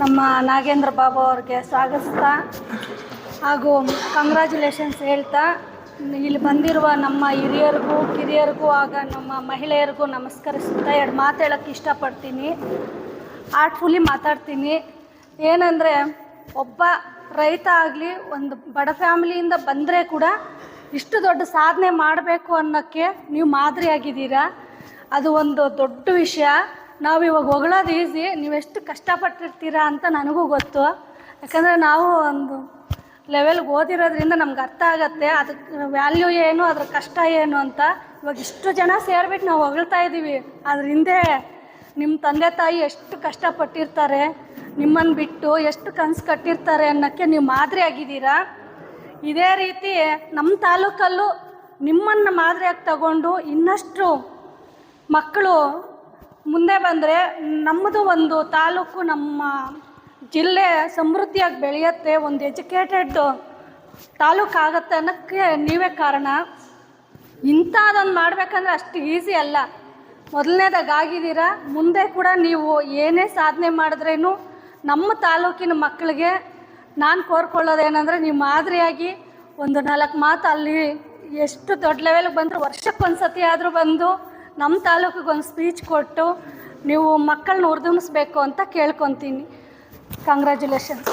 ನಮ್ಮ ನಾಗೇಂದ್ರ ಬಾಬು ಅವ್ರಿಗೆ ಸ್ವಾಗತಿಸ್ತಾ ಹಾಗೂ ಕಂಗ್ರ್ಯಾಚುಲೇಷನ್ಸ್ ಹೇಳ್ತಾ, ಇಲ್ಲಿ ಬಂದಿರುವ ನಮ್ಮ ಹಿರಿಯರಿಗೂ, ಕಿರಿಯರಿಗೂ, ಆಗ ನಮ್ಮ ಮಹಿಳೆಯರಿಗೂ ನಮಸ್ಕರಿಸುತ್ತಾ ಎರಡು ಮಾತು ಇಷ್ಟಪಡ್ತೀನಿ. ಆರ್ಟ್ಫುಲಿ ಮಾತಾಡ್ತೀನಿ. ಏನಂದರೆ, ಒಬ್ಬ ರೈತ ಆಗಲಿ, ಒಂದು ಬಡ ಫ್ಯಾಮಿಲಿಯಿಂದ ಬಂದರೆ ಕೂಡ ಇಷ್ಟು ದೊಡ್ಡ ಸಾಧನೆ ಮಾಡಬೇಕು ಅನ್ನೋಕ್ಕೆ ನೀವು ಮಾದರಿಯಾಗಿದ್ದೀರಾ? ಅದು ಒಂದು ದೊಡ್ಡ ವಿಷಯ. ನಾವು ಇವಾಗ ಹೊಗಳೋದು ಈಸಿ ನೀವೆಷ್ಟು ಕಷ್ಟಪಟ್ಟಿರ್ತೀರಾ ಅಂತ ನನಗೂ ಗೊತ್ತು. ಯಾಕಂದರೆ ನಾವು ಒಂದು ಲೆವೆಲ್ಗೆ ಓದಿರೋದ್ರಿಂದ ನಮ್ಗೆ ಅರ್ಥ ಆಗತ್ತೆ. ಅದಕ್ಕೆ ವ್ಯಾಲ್ಯೂ ಏನು, ಅದ್ರ ಕಷ್ಟ ಏನು ಅಂತ. ಇವಾಗ ಇಷ್ಟು ಜನ ಸೇರ್ಬಿಟ್ಟು ನಾವು ಹೊಗಳ್ತಾ ಇದ್ದೀವಿ ಅದ್ರ ಹಿಂದೆ ನಿಮ್ಮ ತಂದೆ ತಾಯಿ ಎಷ್ಟು ಕಷ್ಟಪಟ್ಟಿರ್ತಾರೆ ನಿಮ್ಮನ್ನು ಬಿಟ್ಟು ಎಷ್ಟು ಕನಸು ಕಟ್ಟಿರ್ತಾರೆ ಅನ್ನೋಕ್ಕೆ ನೀವು ಮಾದರಿ ಆಗಿದ್ದೀರಾ? ಇದೇ ರೀತಿ ನಮ್ಮ ತಾಲೂಕಲ್ಲೂ ನಿಮ್ಮನ್ನು ಮಾದರಿಯಾಗಿ ತಗೊಂಡು ಇನ್ನಷ್ಟು ಮಕ್ಕಳು ಮುಂದೆ ಬಂದರೆ ನಮ್ಮದು ಒಂದು ತಾಲೂಕು ನಮ್ಮ ಜಿಲ್ಲೆ ಸಮೃದ್ಧಿಯಾಗಿ ಬೆಳೆಯುತ್ತೆ, ಒಂದು ಎಜುಕೇಟೆಡ್ ತಾಲೂಕು ಆಗುತ್ತೆ ಅನ್ನೋಕ್ಕೆ ನೀವೇ ಕಾರಣ. ಇಂಥದ್ದೊಂದು ಮಾಡಬೇಕಂದ್ರೆ ಅಷ್ಟು ಈಸಿ ಅಲ್ಲ. ಮೊದಲನೇದಾಗಿ ಆಗಿದ್ದೀರ, ಮುಂದೆ ಕೂಡ ನೀವು ಏನೇ ಸಾಧನೆ ಮಾಡಿದ್ರೇನು ನಮ್ಮ ತಾಲೂಕಿನ ಮಕ್ಕಳಿಗೆ ನಾನು ಕೋರ್ಕೊಳ್ಳೋದೇನೆಂದರೆ ನೀವು ಮಾದರಿಯಾಗಿ ಒಂದು ನಾಲ್ಕು ಮಾತು ಅಲ್ಲಿ ಎಷ್ಟು ದೊಡ್ಡ ಲೆವೆಲ್ಗೆ ಬಂದರೂ ವರ್ಷಕ್ಕೊಂದು ಸತಿ ಆದರೂ ಬಂದು ನಮ್ಮ ತಾಲೂಕಿಗೆ ಒಂದು ಸ್ಪೀಚ್ ಕೊಟ್ಟು ನೀವು ಮಕ್ಕಳನ್ನ ಹುರಿದುಂಬಿಸ್ಬೇಕು ಅಂತ ಕೇಳ್ಕೊತೀನಿ. ಕಂಗ್ರ್ಯಾಚುಲೇಷನ್ಸ್